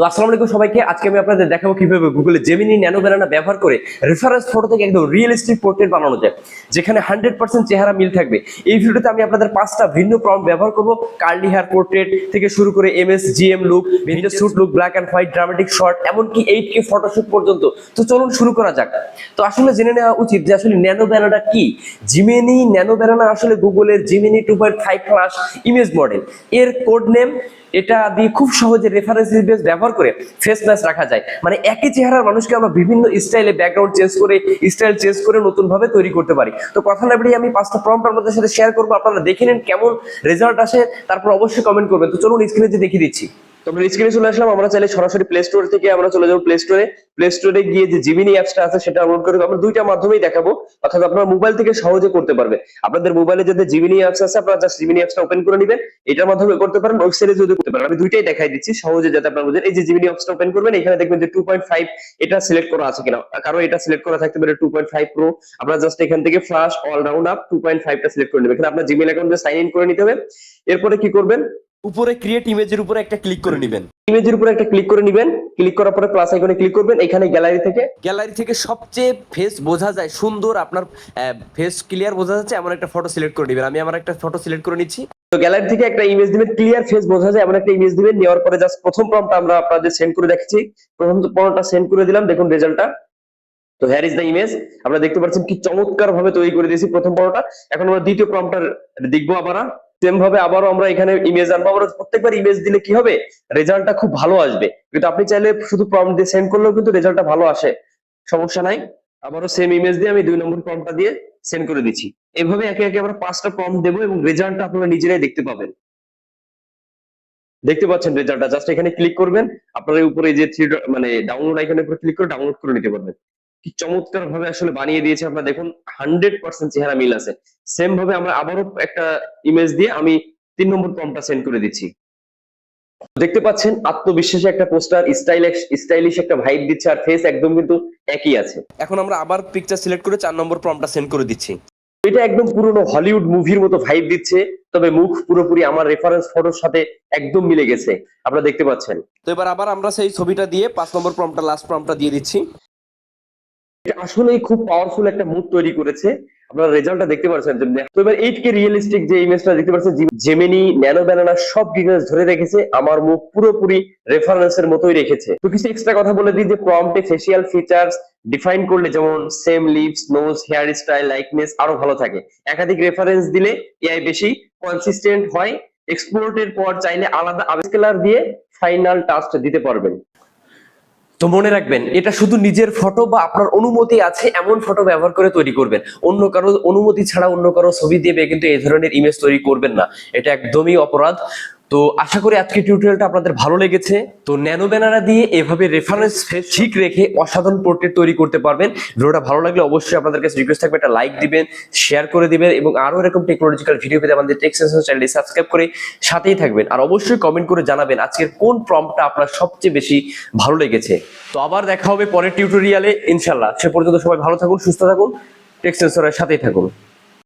তো আসসালামু আলাইকুম সবাইকে। আজকে আমি আপনাদের দেখাবো কীভাবে গুগলে জেমিনি ন্যানো ব্যানানা ব্যবহার করে রেফারেন্স ফটো থেকে একদম রিয়েলিস্টিক পোর্ট্রেট বানানো যায়, যেখানে হান্ড্রেড পার্সেন্ট চেহারা মিল থাকবে। এই ভিডিওতে আমি আপনাদের পাঁচটা ভিন্ন প্রম্পট ব্যবহার করব। কার্লি হেয়ার পোর্ট্রেট থেকে শুরু করে এম এস জিএম লুক ভিন্ন suit look black and white dramatic short এমনকি এইট কে ফটোশুট পর্যন্ত। তো চলুন শুরু করা যাক। তো আসলে জেনে নেওয়া উচিত যে আসলে ন্যানো ব্যানানা কি? জিমিনি ন্যানো ব্যানানা আসলে গুগলের Gemini two point five plus image model এর কোড নেম এটা দিয়ে খুব সহজে রেফারেন্স ব্যবহার করে ফেস ম্যাচ রাখা যায়। মানে একই চেহারার মানুষকে আমরা বিভিন্ন স্টাইলে ব্যাকগ্রাউন্ড চেঞ্জ করে স্টাইল চেঞ্জ করে নতুন ভাবে তৈরি করতে পারি। তো কথা না বেরিয়ে আমি পাঁচটা প্রম্পট আপনাদের সাথে শেয়ার করব। আপনারা দেখে নিন কেমন রেজাল্ট আসে, তারপর অবশ্যই কমেন্ট করবেন। তো চলুন স্ক্রিনে যে দেখিয়ে দিচ্ছি। তো আমরা স্ক্রিনে চলে আসলাম। আমরা চাইলে সরাসরি প্লে স্টোর থেকে আমরা চলে যাব প্লে স্টোরে প্লে স্টোরে গিয়ে যে জিমিনি অ্যাপসটা আছে, সেটা ডাউনলোড করে আমরা দুইটা মাধ্যমেই দেখাবো। অর্থাৎ আপনারা মোবাইল থেকে সহজে করতে পারবে। আপনাদের মোবাইলে যাদের জিমিনি অ্যাপস আছে, আপনারা জাস্ট জিমিনি অ্যাপসটা ওপেন করে নেবেন। এটার মাধ্যমে করতে পারেন ওয়েবসাইটে যদি করতে পারেন। আমি দুইটাই দেখাই দিচ্ছি, সহজে যাতে আপনারা বুঝেন। এই যে জিমিনি অ্যাপসটা ওপেন করবেন, এখানে দেখবেন যে টু পয়েন্ট ফাইভ এটা সিলেক্ট করা আছে কিনা। কারও এটা সিলেক্ট করা থাকতে পারে টু পয়েন্ট ফাইভ প্রো আপনারা জাস্ট এখান থেকে flash all round up two point ফাইভটা select করে নেবেন। এখানে আপনার জিমেল অ্যাকাউন্টে সাইন ইন করে নিতে হবে। এরপরে কি করবেন? উপরে ক্রিয়েট ইমেজের উপরে একটা ক্লিক করে নেবেন। ইমেজের উপরে একটা ক্লিক করে নেবেন। ক্লিক করার পরে প্লাস আইকনে ক্লিক করবেন এখানে গ্যালারি থেকে। গ্যালারি থেকে সবচেয়ে ফেস বোঝা যায় সুন্দর আপনার ফেস ক্লিয়ার বোঝা যাচ্ছে এমন একটা ফটো সিলেক্ট করে নেবেন। আমি আমার একটা ফটো সিলেক্ট করে নিচ্ছি। তো গ্যালারি থেকে একটা ইমেজ দিবেন ক্লিয়ার ফেস বোঝা যায় এমন একটা ইমেজ দিবেন। নেওয়ার পরে জাস্ট প্রথম প্রম্পট আমরা আপনাদের সেন্ড করে দেখছি প্রথম প্রম্পটটা সেন্ড করে দিলাম দেখুন রেজাল্টটা তো হেয়ার ইজ দ্য ইমেজ আপনারা দেখতে পাচ্ছেন কি চমৎকার ভাবে তৈরি করে দিয়েছি প্রথম পরোটা এখন আমরা দ্বিতীয় প্রম্পটটা দেখব আবার সেম ভাবে আবারও আমরা এখানে ইমেজ আনব। আমরা প্রত্যেকবার ইমেজ দিলে কি হবে? রেজাল্টটা খুব ভালো আসবে। কিন্তু আপনি চাইলে শুধু প্রম্পট দিয়ে সেন্ড করলেও কিন্তু রেজাল্টটা ভালো আসে। সমস্যা নাই। আবারও সেম ইমেজ দিয়ে আমি দুই নম্বর প্রম্পটটা দিয়ে সেন্ড করে দিচ্ছি। এভাবে একে একে আমরা পাঁচটা প্রম্পট দেবো এবং রেজাল্টটা আপনারা নিজেরাই দেখতে পাবেন। দেখতে পাচ্ছেন রেজাল্টটা জাস্ট এখানে ক্লিক করবেন। আপনারা উপরে যে থ্রি মানে ডাউনলোড আইকনের উপর ক্লিক করে ডাউনলোড করে নিতে পারবেন। কি চমৎকার ভাবে আসলে বানিয়ে দিয়েছে আপনারা দেখুন হান্ড্রেড পার্সেন্ট চেহারা মিল আছে। সেম ভাবে আমরা আবারও একটা ইমেজ দিয়ে আমি তিন নম্বর ফর্মটা সেন্ড করে দিচ্ছি। দেখতে পাচ্ছেন আত্মবিশ্বাসী একটা পোস্টার স্টাইলিশ স্টাইলিশ একটা ভাইব দিচ্ছে আর ফেস একদম কিন্তু একই আছে। এখন আমরা আবার পিকচার সিলেক্ট করে চার নম্বর প্রমটা সেন্ড করে দিচ্ছি। এটা একদম পুরনো হলিউড মুভির মতো ভাইব দিচ্ছে তবে মুখ পুরোপুরি আমার রেফারেন্স ফটোর সাথে একদম মিলে গেছে। আপনারা দেখতে পাচ্ছেন। তো এবার আবার আমরা সেই ছবিটা দিয়ে পাঁচ নম্বর প্রমটা লাস্ট প্রমটা দিয়ে দিচ্ছি। এটা আসলেই খুব পাওয়ারফুল একটা মুড তৈরি করেছে। আপনারা রেজাল্টটা দেখতে পাচ্ছেন তো এবার এইট কে রিয়েলিস্টিক যে ইমেজটা দেখতে পাচ্ছেন জেমিনি ন্যানো ব্যানানা সব ডিটেলস ধরে রেখেছে, আমার মুখ পুরোপুরি রেফারেন্সের মতোই রেখেছে। তো কিছু এক্সট্রা কথা বলে দিই, যে প্রম্পটে ফেসিয়াল ফিচার্স ডিফাইন করলে যেমন same lips nose hair style likeness আরও ভালো থাকে। একাধিক রেফারেন্স দিলে এআই বেশি কনসিস্টেন্ট হয়। এক্সপোর্টের পর চাইলে আলাদা আবিষ্কার দিয়ে ফাইনাল টাস্ক দিতে পারবেন। তো মনে রাখবেন, এটা শুধু নিজের ফটো বা আপনার অনুমতি আছে, এমন ফটো ব্যবহার করে তৈরি করবেন। অন্য কারও অনুমতি ছাড়া অন্য কারও ছবি দিয়ে কিন্তু এই ধরনের ইমেজ তৈরি করবেন না। এটা একদমই অপরাধ। তো আশা করি আজকে টিউটোরিয়ালটা আপনাদের ভালো লেগেছে। তো ন্যানো ব্যানারা দিয়ে এভাবে রেফারেন্স ঠিক রেখে অসাধারণ পোর্ট্রেট তৈরি করতে পারবেন। ভিডিওটা ভালো লাগলে অবশ্যই আপনাদের কাছে রিকোয়েস্ট থাকবে, একটা লাইক দিবেন শেয়ার করে দিবেন এবং আরও এরকম টেকনোলজিক্যাল ভিডিও পেতে আমাদের টেক সেন্সর চ্যানেলটি সাবস্ক্রাইব করে সাথেই থাকবেন। আর অবশ্যই কমেন্ট করে জানাবেন আজকের কোন প্রম্পটটা আপনার সবচেয়ে বেশি ভালো লেগেছে। তো আবার দেখা হবে পরের টিউটোরিয়ালে ইনশাল্লাহ সে পর্যন্ত সবাই ভালো থাকুন, সুস্থ থাকুন টেক সেন্সরের সাথেই থাকুন।